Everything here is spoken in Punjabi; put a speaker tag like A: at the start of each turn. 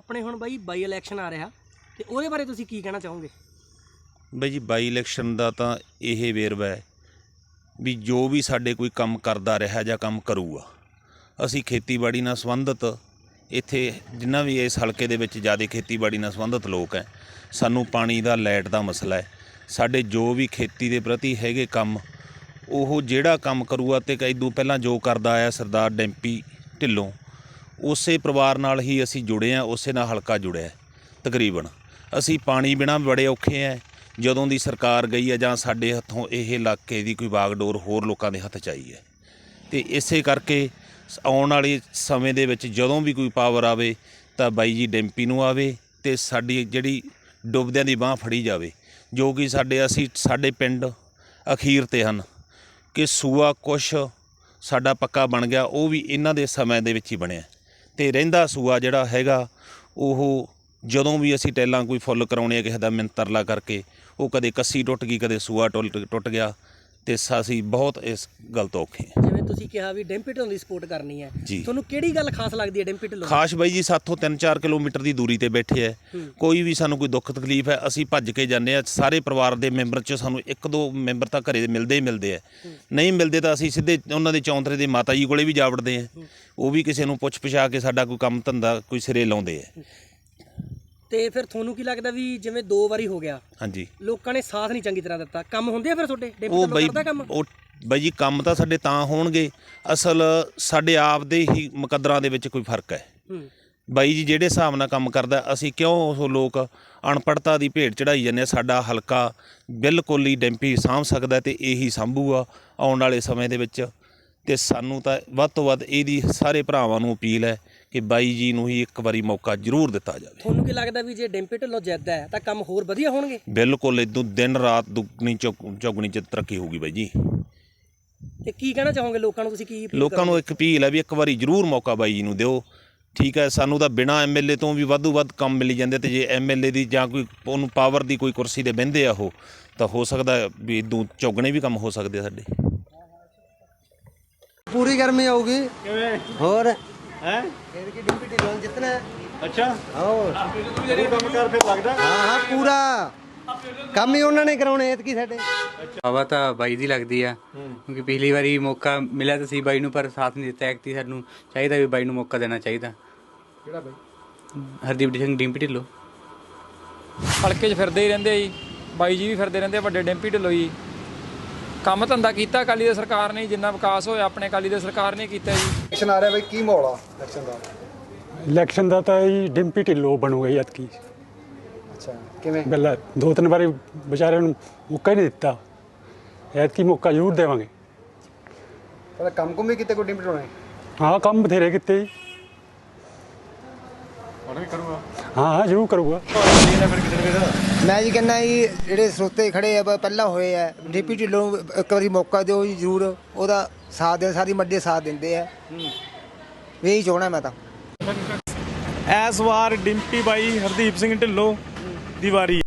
A: ਆਪਣੇ ਹੁਣ ਬਾਈ ਬਾਈ ਇਲੈਕਸ਼ਨ ਆ ਰਿਹਾ ਤੇ ਉਹਦੇ ਬਾਰੇ ਤੁਸੀਂ ਕੀ ਕਹਿਣਾ ਚਾਹੋਗੇ?
B: ਬਈ ਜੀ, ਬਾਈ ਇਲੈਕਸ਼ਨ ਦਾ ਤਾਂ ਇਹ ਵੇਰਵਾ ਹੈ ਵੀ ਜੋ ਵੀ ਸਾਡੇ ਕੋਈ ਕੰਮ ਕਰਦਾ ਰਿਹਾ ਜਾਂ ਕੰਮ ਕਰੂਗਾ, ਅਸੀਂ ਖੇਤੀਬਾੜੀ ਨਾਲ ਸੰਬੰਧਿਤ ਇੱਥੇ ਜਿੰਨਾ ਵੀ ਇਸ ਹਲਕੇ ਦੇ ਵਿੱਚ ਜ਼ਿਆਦਾ ਖੇਤੀਬਾੜੀ ਨਾਲ ਸੰਬੰਧਿਤ ਲੋਕ ਹੈ, ਸਾਨੂੰ ਪਾਣੀ ਦਾ, ਲਾਈਟ ਦਾ ਮਸਲਾ ਹੈ। ਸਾਡੇ ਜੋ ਵੀ ਖੇਤੀ ਦੇ ਪ੍ਰਤੀ ਹੈਗੇ ਕੰਮ, ਉਹ ਜਿਹੜਾ ਕੰਮ ਕਰੂਗਾ ਤੇ ਇਦੋਂ ਪਹਿਲਾਂ ਜੋ ਕਰਦਾ ਆਇਆ ਸਰਦਾਰ ਡੈਂਪੀ ਢਿੱਲੋਂ ਉਸੇ ਪਰਿਵਾਰ ਨਾਲ ਹੀ ਅਸੀਂ ਜੁੜੇ ਆ ਉਸੇ ਨਾਲ ਹਲਕਾ ਜੁੜਿਆ ਤਕਰੀਬਨ। ਅਸੀਂ ਪਾਣੀ ਬਿਨਾ ਬੜੇ ਔਖੇ ਆ ਜਦੋਂ ਦੀ ਸਰਕਾਰ ਗਈ ਹੈ ਜਾਂ ਸਾਡੇ ਹੱਥੋਂ ਇਹ ਇਲਾਕੇ ਦੀ ਕੋਈ ਬਾਗਡੋਰ ਹੋਰ ਲੋਕਾਂ ਦੇ ਹੱਥ 'ਚ ਆਈ ਹੈ। ਤੇ ਇਸੇ ਕਰਕੇ ਆਉਣ ਵਾਲੇ ਸਮੇਂ ਦੇ ਵਿੱਚ ਜਦੋਂ ਵੀ ਕੋਈ ਪਾਵਰ ਆਵੇ, ਤਾਂ ਬਾਈ ਜੀ ਡੈਂਪੀ ਨੂੰ ਆਵੇ ਤੇ ਸਾਡੀ ਜਿਹੜੀ ਡੁੱਬਦਿਆਂ ਦੀ ਬਾਹ ਫੜੀ ਜਾਵੇ, ਜੋ ਕਿ ਸਾਡੇ ਅਸੀਂ ਸਾਡੇ ਪਿੰਡ ਅਖੀਰ ਤੇ ਹਨ ਕਿ ਸੂਆ ਕੁਛ ਸਾਡਾ ਪੱਕਾ ਬਣ ਗਿਆ, ਉਹ ਵੀ ਇਹਨਾਂ ਦੇ ਸਮੇਂ ਦੇ ਵਿੱਚ ਹੀ ਬਣਿਆ। ਤੇ ਰਹਿੰਦਾ ਸੂਆ ਜਿਹੜਾ ਹੈਗਾ, ਉਹ ਜਦੋਂ ਵੀ ਅਸੀਂ ਟੈਲਾਂ ਕੋਈ ਫੁੱਲ ਕਰਾਉਣੇ ਆ ਕਿਸੇ ਦਾ ਮਿੰਤਰਲਾ ਕਰਕੇ, ਉਹ ਕਦੇ ਕੱਸੀ ਟੁੱਟ ਗਈ, ਕਦੇ ਸੂਆ ਟੁੱਟ ਟੁੱਟ ਗਿਆ ਤੇ ਅਸੀਂ ਬਹੁਤ ਇਸ ਗੱਲ ਤੋਂ ਔਖੇ ਹਾਂ।
A: ਜਿਵੇਂ ਤੁਸੀਂ ਕਿਹਾ ਵੀ ਡੈਂਪੀ ਢਿੱਲੋਂ ਦੀ ਸਪੋਰਟ ਕਰਨੀ ਹੈ।
B: ਜੀ।
A: ਤੁਹਾਨੂੰ ਕਿਹੜੀ ਗੱਲ ਖਾਸ ਲੱਗਦੀ ਹੈ ਡੈਂਪੀ ਢਿੱਲੋਂ ਦੀ?
B: ਖਾਸ ਬਾਈ ਜੀ ਸਾਥੋਂ 3-4 ਕਿਲੋਮੀਟਰ ਦੀ ਦੂਰੀ ਤੇ ਬੈਠੇ ਐ ਕੋਈ ਵੀ ਸਾਨੂੰ ਕੋਈ ਦੁੱਖ ਤਕਲੀਫ ਹੈ ਅਸੀਂ ਭੱਜ ਕੇ ਜਾਂਦੇ ਆ ਸਾਰੇ ਪਰਿਵਾਰ ਦੇ ਮੈਂਬਰ ਚ ਸਾਨੂੰ ਇੱਕ ਦੋ ਮੈਂਬਰ ਤਾਂ ਘਰੇ ਦੇ ਮਿਲਦੇ ਹੀ ਮਿਲਦੇ ਐ ਨਹੀਂ ਮਿਲਦੇ ਤਾਂ ਅਸੀਂ ਸਿੱਧੇ ਉਹਨਾਂ ਦੇ ਚੌਂਤਰੇ ਦੇ ਮਾਤਾ ਜੀ ਕੋਲੇ ਵੀ ਜਾ ਵੜਦੇ ਆ ਉਹ ਵੀ ਕਿਸੇ ਨੂੰ ਪੁੱਛ ਪਛਾ ਕੇ ਸਾਡਾ ਕੋਈ ਕੰਮ ਧੰਦਾ ਕੋਈ ਸਿਰੇ ਲਾਉਂਦੇ ਐ
A: ਤੇ ਫਿਰ ਤੁਹਾਨੂੰ ਕੀ ਲੱਗਦਾ ਵੀ ਜਿਵੇਂ ਦੋ ਵਾਰੀ ਹੋ ਗਿਆ?
B: ਹਾਂਜੀ।
A: ਲੋਕਾਂ ਨੇ ਸਾਥ ਨਹੀਂ ਚੰਗੀ ਤਰ੍ਹਾਂ ਦਿੱਤਾ। ਕੰਮ ਹੁੰਦੇ ਆ ਫਿਰ ਤੁਹਾਡੇ? ਡੈਂਪੀ
B: ਉਹ ਬਈ
A: ਕਰਦਾ ਕੰਮ।
B: ਉਹ ਬਈ ਜੀ ਕੰਮ ਤਾਂ ਸਾਡੇ ਤਾਂ ਹੋਣਗੇ। ਅਸਲ ਸਾਡੇ ਆਪ ਦੇ ਹੀ ਮੁਕੱਦਰਾਂ ਦੇ ਵਿੱਚ ਕੋਈ ਫ਼ਰਕ ਹੈ।
A: ਹੂੰ।
B: ਬਾਈ ਜੀ ਜਿਹੜੇ ਹਿਸਾਬ ਨਾਲ ਕੰਮ ਕਰਦਾ ਅਸੀਂ ਕਿਉਂ ਉਹ ਲੋਕ ਅਨਪੜਤਾ ਦੀ ਭੇਟ ਚੜਾਈ ਜਾਂਦੇ ਆ? ਸਾਡਾ ਹਲਕਾ ਬਿਲਕੁਲ ਹੀ ਡੈਂਪੀ ਸਾਂਭ ਸਕਦਾ ਤੇ ਇਹੀ ਸੰਭੂਗਾ ਆਉਣ ਵਾਲੇ ਸਮੇਂ ਦੇ ਵਿੱਚ। ਤੇ ਸਾਨੂੰ ਤਾਂ ਵੱਧ ਤੋਂ ਵੱਧ ਇਹਦੀ ਸਾਰੇ ਭਰਾਵਾਂ ਨੂੰ ਅਪੀਲ ਹੈ ਕਿ ਬਾਈ ਜੀ ਨੂੰ ਹੀ ਇੱਕ ਵਾਰੀ ਮੌਕਾ ਜ਼ਰੂਰ ਦਿੱਤਾ ਜਾਵੇ।
A: ਤੁਹਾਨੂੰ ਕੀ ਲੱਗਦਾ ਵੀ ਜੇ ਡੈਂਪੀ ਢਿੱਲੋਂ ਜਿੱਤਦਾ ਹੈ ਤਾਂ ਕੰਮ ਹੋਰ ਵਧੀਆ ਹੋਣਗੇ?
B: ਬਿਲਕੁਲ ਇਦੋਂ ਦਿਨ ਰਾਤ ਦੁੱਗਣੀ ਚੌਗ- ਚੌਗਣੀ ਚ ਤਰੱਕੀ ਹੋਊਗੀ ਬਾਈ ਜੀ।
A: ਤੇ ਕੀ ਕਹਿਣਾ ਚਾਹੋਗੇ ਲੋਕਾਂ ਨੂੰ ਤੁਸੀਂ ਕੀ
B: ਲੋਕਾਂ ਨੂੰ ਇੱਕ ਅਪੀਲ ਹੈ ਵੀ ਇੱਕ ਵਾਰੀ ਜ਼ਰੂਰ ਮੌਕਾ ਬਾਈ ਜੀ ਨੂੰ ਦਿਓ। ਠੀਕ ਹੈ ਸਾਨੂੰ ਤਾਂ ਬਿਨਾ ਐਮਐਲਏ ਤੋਂ ਵੀ ਵਾਧੂ ਵੱਧ ਕੰਮ ਮਿਲੀ ਜਾਂਦੇ ਤੇ ਜੇ ਐਮਐਲਏ ਦੀ ਜਾਂ ਕੋਈ ਉਹਨੂੰ ਪਾਵਰ ਦੀ ਕੋਈ ਕੁਰਸੀ ਤੇ ਬਹਿੰਦੇ ਆ ਉਹ ਤਾਂ ਹੋ ਸਕਦਾ ਵੀ ਇਦੋਂ ਚੌਗਣੇ ਵੀ ਕੰਮ ਹੋ ਸਕਦੇ ਸਾਡੇ।
C: ਪੂਰੀ ਗਰਮੀ ਆਊਗੀ।
D: ਕਿਵੇਂ?
C: ਹੋਰ?
D: ਹੈ?
C: ਫਿਰ ਕੀ ਡਿੰਪੀ ਢਿੱਲੋਂ ਨੇ ਜਿੱਤਣਾ ਹੈ।
D: ਅੱਛਾ।
C: ਹੋਰ
D: ਤੇਰੇ ਕੰਮ ਕਰ ਫਿਰ ਲੱਗਦਾ।
C: ਹਾਂ ਹਾਂ ਪੂਰਾ। ਕੰਮ ਹੀ ਉਹਨਾਂ ਨੇ ਕਰਾਉਣੇ ਐਤਕੀ ਸਾਡੇ।
E: ਹਵਾ ਤਾਂ ਬਾਈ ਦੀ ਲੱਗਦੀ ਆ ਕਿਉਂਕਿ ਪਿਛਲੀ ਵਾਰੀ ਮੌਕਾ ਮਿਲਿਆ ਤਾਂ ਸੀ ਬਾਈ ਨੂੰ ਪਰ ਸਾਥ ਨਹੀਂ ਦਿੱਤਾ ਐਕਤੀ ਸਾਨੂੰ ਚਾਹੀਦਾ ਵੀ ਬਾਈ ਨੂੰ ਮੌਕਾ ਦੇਣਾ ਚਾਹੀਦਾ।
C: ਕਿਹੜਾ ਬਾਈ?
E: ਹਰਦੀਪ ਸਿੰਘ ਡਿੰਪੀ ਢਿੱਲੋਂ।
F: ਹਲਕੇ 'ਚ ਫਿਰਦੇ ਹੀ ਰਹਿੰਦੇ ਆ ਜੀ। ਬਾਈ ਜੀ ਵੀ ਫਿਰਦੇ ਰਹਿੰਦੇ ਆ, ਵੱਡੇ ਡੈਂਪੀ ਢਿੱਲੋਂ ਜੀ। ਕੰਮ ਧੰਦਾ ਕੀਤਾ ਅਕਾਲੀ ਦੇ ਸਰਕਾਰ ਨੇ ਜਿੰਨਾ ਵਿਕਾਸ ਹੋਇਆ ਆਪਣੇ ਅਕਾਲੀ ਦੇ ਸਰਕਾਰ ਨੇ ਕੀਤਾ ਜੀ।
G: ਇਲੈਕਸ਼ਨ ਆ ਰਿਹਾ ਬਈ ਕੀ ਮਾਹੌਲ ਆ ਇਲੈਕਸ਼ਨ ਦਾ?
H: ਇਲੈਕਸ਼ਨ ਦਾ ਤਾਂ ਜੀ ਡਿੰਪੀ ਢਿੱਲੋਂ ਬਣੂਗਾ ਜੀ ਐਤਕੀ।
G: ਅੱਛਾ ਕਿਵੇਂ?
H: ਪਹਿਲਾਂ ਦੋ ਤਿੰਨ ਵਾਰੀ ਵਿਚਾਰਿਆਂ ਨੂੰ ਮੌਕਾ ਹੀ ਨਹੀਂ ਦਿੱਤਾ। ਐਤਕੀ ਮੌਕਾ ਜ਼ਰੂਰ ਦੇਵਾਂਗੇ।
G: ਪਹਿਲਾਂ ਕੰਮ ਕੁਮ ਵੀ ਕਿਤੇ ਕੋਈ ਡਿੰਪਟ ਹੋਣੇ
H: ਹਾਂ ਕੰਮ ਬਥੇਰੇ ਕੀਤੇ ਜੀ। ਹਾਂ ਹਾਂ ਜ਼ਰੂਰ ਕਰੂਗਾ।
C: ਮੈਂ ਜੀ ਕਹਿੰਦਾ ਜੀ ਜਿਹੜੇ ਸਰੋਤੇ ਖੜੇ ਆ ਬ- ਪਹਿਲਾਂ ਹੋਏ ਆ ਡਿੰਪੀ ਢਿੱਲੋਂ ਨੂੰ ਇੱਕ ਵਾਰੀ ਮੌਕਾ ਦਿਓ ਜੀ ਜ਼ਰੂਰ। ਉਹਦਾ ਸਾਥ ਦੇ ਸਾਰੀ ਮੱਡੇ ਸਾਥ ਦਿੰਦੇ ਆ। ਵੀ ਇਹੀ ਚਾਹਣਾ ਮੈਂ ਤਾਂ।
D: ਐਸ ਵਾਰ ਡਿੰਪੀ ਬਾਈ ਹਰਦੀਪ ਸਿੰਘ ਢਿੱਲੋਂ ਦੀ ਵਾਰੀ